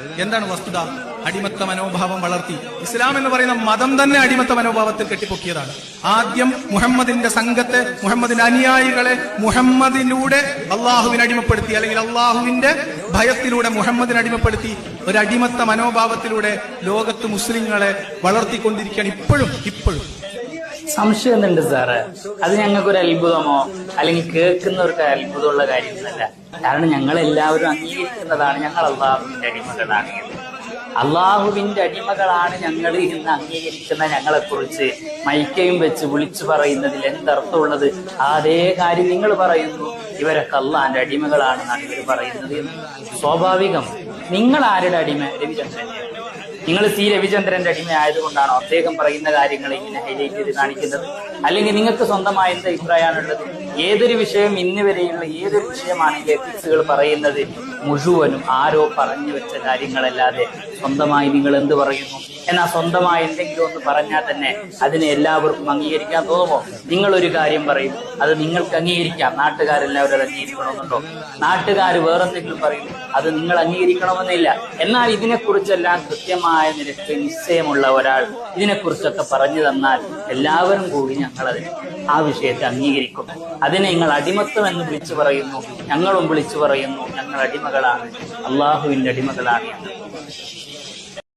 എന്താണ് വസ്തുത? അടിമത്ത മനോഭാവം വളർത്തി. ഇസ്ലാം എന്ന് പറയുന്ന മതം തന്നെ അടിമത്ത മനോഭാവത്തിൽ കെട്ടിപ്പൊക്കിയതാണ്. ആദ്യം മുഹമ്മദിന്റെ സംഘത്തെ മുഹമ്മദിന്റെ അനുയായികളെ മുഹമ്മദിലൂടെ അള്ളാഹുവിനെ അടിമപ്പെടുത്തി അല്ലെങ്കിൽ അള്ളാഹുവിന്റെ ഭയത്തിലൂടെ മുഹമ്മദിനെ അടിമപ്പെടുത്തി ഒരു അടിമത്ത മനോഭാവത്തിലൂടെ ലോകത്ത് മുസ്ലിങ്ങളെ വളർത്തിക്കൊണ്ടിരിക്കുകയാണ് ഇപ്പോഴും ഇപ്പോഴും. സംശയം എന്തുണ്ട് സാറ്. അത് ഞങ്ങൾക്കൊരു അത്ഭുതമോ? അല്ലെങ്കിൽ കേൾക്കുന്നവർക്ക് അത്ഭുതമുള്ള കാര്യമൊന്നുമല്ല. കാരണം ഞങ്ങൾ എല്ലാവരും അംഗീകരിക്കുന്നതാണ് ഞങ്ങൾ അള്ളാഹുവിന്റെ അടിമകളാണ്. അള്ളാഹുവിന്റെ അടിമകളാണ് ഞങ്ങൾ ഇന്ന് അംഗീകരിക്കുന്ന ഞങ്ങളെ കുറിച്ച് മൈക്കയും വെച്ച് വിളിച്ചു പറയുന്നതിൽ എന്തർത്ഥമുള്ളത്? അതേ കാര്യം നിങ്ങൾ പറയുന്നു. ഇവരൊക്കെ അള്ളാന്റെ അടിമകളാണെന്നാണ് ഇവർ പറയുന്നത്. സ്വാഭാവികം. നിങ്ങൾ ആരുടെ അടിമ? രവിചന്ദ്രന്റെ നിങ്ങൾ സി രവിചന്ദ്രന്റെ അടിമ ആയതുകൊണ്ടാണോ അദ്ദേഹം പറയുന്ന കാര്യങ്ങൾ ഇങ്ങനെ ഹൈലൈറ്റ് ചെയ്ത് കാണിക്കുന്നത്? അല്ലെങ്കിൽ നിങ്ങൾക്ക് സ്വന്തമായ എന്ത് അഭിപ്രായമാണുള്ളത്? ഏതൊരു വിഷയം ഇന്ന് വരെയുള്ള ഏതൊരു വിഷയമാണെങ്കിൽ എത്തിക്സുകൾ പറയുന്നത്? മുഴുവനും ആരോ പറഞ്ഞു വെച്ച കാര്യങ്ങളല്ലാതെ സ്വന്തമായി നിങ്ങൾ എന്ത് പറയുന്നു? എന്നാൽ സ്വന്തമായി എന്തെങ്കിലും ഒന്ന് പറഞ്ഞാൽ തന്നെ അതിനെ എല്ലാവർക്കും അംഗീകരിക്കാൻ തോന്നുമോ? നിങ്ങൾ ഒരു കാര്യം പറയും അത് നിങ്ങൾക്ക് അംഗീകരിക്കാം. നാട്ടുകാരെല്ലാവരും അത് അംഗീകരിക്കണമെന്നുണ്ടോ? നാട്ടുകാർ വേറെന്തെങ്കിലും പറയും അത് നിങ്ങൾ അംഗീകരിക്കണമെന്നില്ല. എന്നാൽ ഇതിനെക്കുറിച്ചെല്ലാം കൃത്യമായ നിരക്ക് നിശ്ചയമുള്ള ഒരാൾ ഇതിനെക്കുറിച്ചൊക്കെ പറഞ്ഞു തന്നാൽ എല്ലാവരും കൂടി ഞങ്ങൾ അതിനെ ആ വിഷയത്തെ അംഗീകരിക്കും അതിനെ നിങ്ങൾ അടിമത്വം എന്ന് വിളിച്ചു പറയുന്നു. ഞങ്ങളും വിളിച്ചു പറയുന്നു. ഞങ്ങൾ അടിമകളാണ്. അള്ളാഹുവിന്റെ അടിമകളാണ്.